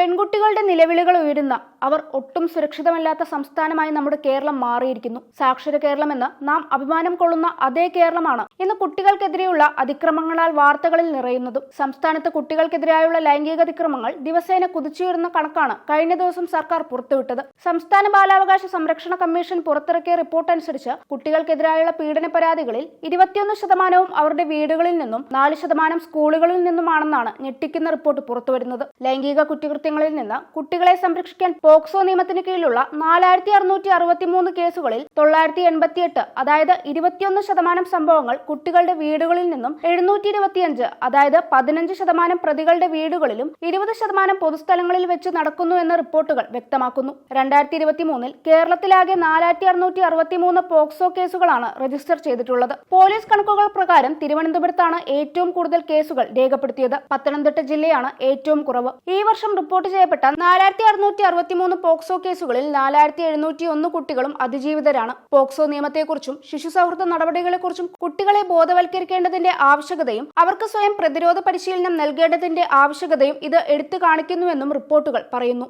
പെൺകുട്ടികളുടെ നിലവിളികൾ ഉയരുന്ന അവർ ഒട്ടും സുരക്ഷിതമല്ലാത്ത സംസ്ഥാനമായി നമ്മുടെ കേരളം മാറിയിരിക്കുന്നു. സാക്ഷര കേരളമെന്ന് നാം അഭിമാനം കൊള്ളുന്ന അതേ കേരളമാണ് ഇന്ന് കുട്ടികൾക്കെതിരെയുള്ള അതിക്രമങ്ങളാൽ വാർത്തകളിൽ നിറയുന്നതും സംസ്ഥാനത്ത് കുട്ടികൾക്കെതിരായുള്ള ലൈംഗിക അതിക്രമങ്ങൾ ദിവസേന കുതിച്ചുയരുന്ന കണക്കാണ് കഴിഞ്ഞ ദിവസം സർക്കാർ പുറത്തുവിട്ടത്. സംസ്ഥാന ബാലാവകാശ സംരക്ഷണ കമ്മീഷൻ പുറത്തിറക്കിയ റിപ്പോർട്ട് അനുസരിച്ച് കുട്ടികൾക്കെതിരായുള്ള പീഡന പരാതികളിൽ ഇരുപത്തിയൊന്ന് ശതമാനവും അവരുടെ വീടുകളിൽ നിന്നും നാല് ശതമാനം സ്കൂളുകളിൽ നിന്നുമാണെന്നാണ് ഞെട്ടിക്കുന്ന റിപ്പോർട്ട് പുറത്തുവരുന്നത്. ലൈംഗിക കുറ്റകൃത്യങ്ങളിൽ നിന്ന് കുട്ടികളെ സംരക്ഷിക്കാൻ പോക്സോ നിയമത്തിന് കീഴിലുള്ള നാലായിരത്തി അറുന്നൂറ്റി അറുപത്തിമൂന്ന് കേസുകളിൽ തൊള്ളായിരത്തി എൺപത്തിയെട്ട് അതായത് ഇരുപത്തിയൊന്ന് ശതമാനം സംഭവങ്ങൾ കുട്ടികളുടെ വീടുകളിൽ നിന്നും എഴുന്നൂറ്റി ഇരുപത്തിയഞ്ച് അതായത് പതിനഞ്ച് ശതമാനം പ്രതികളുടെ വീടുകളിലും ഇരുപത് ശതമാനം പൊതുസ്ഥലങ്ങളിൽ വെച്ച് നടക്കുന്നു എന്ന റിപ്പോർട്ടുകൾ വ്യക്തമാക്കുന്നു. രണ്ടായിരത്തി ഇരുപത്തി മൂന്നിൽ കേരളത്തിലാകെ നാലായിരത്തി അറുന്നൂറ്റി അറുപത്തിമൂന്ന് പോക്സോ കേസുകളാണ് രജിസ്റ്റർ ചെയ്തിട്ടുള്ളത്. പോലീസ് കണക്കുകൾ പ്രകാരം തിരുവനന്തപുരത്താണ് ഏറ്റവും കൂടുതൽ കേസുകൾ രേഖപ്പെടുത്തിയത്. പത്തനംതിട്ട ജില്ലയാണ് ഏറ്റവും കുറവ്. ഈ വർഷം റിപ്പോർട്ട് ചെയ്യപ്പെട്ട നാലായിരത്തി അറുന്നൂറ്റി അറുപത്തിമൂന്ന് പോക്സോ കേസുകളിൽ നാലായിരത്തി എഴുന്നൂറ്റി ഒന്ന് കുട്ടികളും അതിജീവിതരാണ്. പോക്സോ നിയമത്തെക്കുറിച്ചും ശിശു സൗഹൃദ നടപടികളെക്കുറിച്ചും കുട്ടികളെ ബോധവൽക്കരിക്കേണ്ടതിന്റെ ആവശ്യകതയും അവർക്ക് സ്വയം പ്രതിരോധ പരിശീലനം നൽകേണ്ടതിന്റെ ആവശ്യകതയും ഇത് എടുത്തു കാണിക്കുന്നുവെന്നും റിപ്പോർട്ടുകൾ പറയുന്നു.